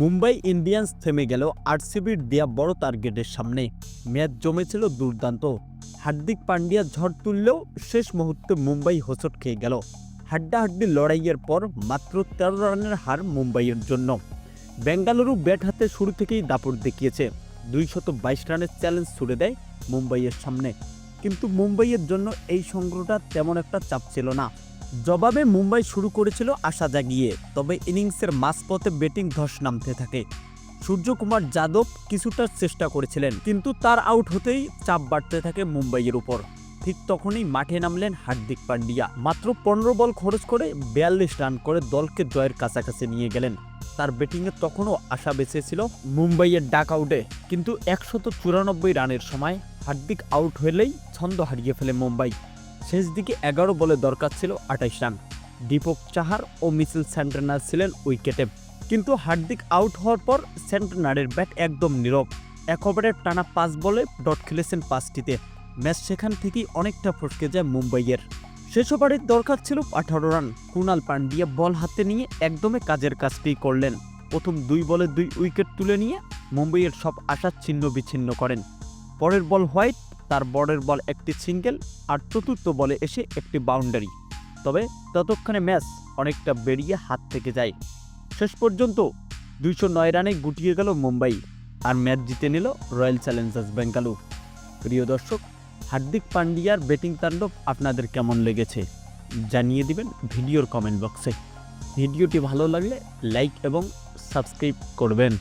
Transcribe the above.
Mumbai Indians থেমে গেল আরসিবির দেয়া বড় টার্গেটের সামনে। ম্যাচ জমেছিল দুর্দান্ত। হার্দিক পান্ডিয়া ঝড় তুললেও শেষ মুহূর্তে মুম্বাই হোঁচট খেয়ে গেল। হাড্ডাহাড্ডি লড়াইয়ের পর মাত্র তেরো রানের হার মুম্বাইয়ের জন্য। বেঙ্গালুরু ব্যাট হাতে শুরু থেকেই দাপট দেখিয়েছে। দুইশত বাইশ রানের চ্যালেঞ্জ ছুড়ে দেয় মুম্বাইয়ের সামনে। কিন্তু মুম্বাইয়ের জন্য এই সংগ্রহটা তেমন একটা চাপ ছিল না। জবাবে মুম্বাই শুরু করেছিল আশা জাগিয়ে, তবে ইনিংসের মাঝপথে ব্যাটিং ধস নামতে থাকে। সূর্যকুমার যাদব কিছুটা চেষ্টা করেছিলেন, কিন্তু তার আউট হতেই চাপ বাড়তে থাকে মুম্বাইয়ের উপর। ঠিক তখনই মাঠে নামলেন হার্দিক পান্ডিয়া। মাত্র পনেরো বল খরচ করে বিয়াল্লিশ রান করে দলকে জয়ের কাছাকাছি নিয়ে গেলেন। তার ব্যাটিংয়ে তখনও আশা বেঁচেছিল মুম্বাইয়ের ডাক আউটে, কিন্তু একশত চুরানব্বই রানের সময় হার্দিক আউট হলেই ছন্দ হারিয়ে ফেলে মুম্বাই। শেষ দিকে এগারো বলে দরকার ছিল আঠাইশ রান। দীপক চাহার ও মিসেল সেন্টেনার ছিলেন উইকেটে। কিন্তু হার্দিক আউট হওয়ার পর সেন্টেনারের ব্যাট একদম নীরব। এক ওভারের টানা পাঁচ বলে ডট খেলেছেন পাঁচটিতে। ম্যাচ সেখান থেকেই অনেকটা ফটকে যায় মুম্বাইয়ের। শেষ ওভারের দরকার ছিল আঠারো রান। কুনাল পান্ডিয়া বল হাতে নিয়ে একদমে কাজের কাজটি করলেন। প্রথম দুই বলে দুই উইকেট তুলে নিয়ে মুম্বাইয়ের সব আশা ছিন্ন বিচ্ছিন্ন করেন। পরের বল হোয়াইট তার বরের বল একটি সিঙ্গেল আর চতুর্থ বলে এসে একটি বাউন্ডারি। তবে ততক্ষণে ম্যাচ অনেকটা বেরিয়ে হাত থেকে যায়। শেষ পর্যন্ত দুইশো নয় রানে গুটিয়ে গেল মুম্বাই আর ম্যাচ জিতে নিল রয়্যাল চ্যালেঞ্জার্স বেঙ্গালুর। প্রিয় দর্শক, হার্দিক পান্ডিয়ার ব্যাটিং তাণ্ডব আপনাদের কেমন লেগেছে জানিয়ে দিবেন ভিডিওর কমেন্ট বক্সে। ভিডিওটি ভালো লাগলে লাইক এবং সাবস্ক্রাইব করবেন।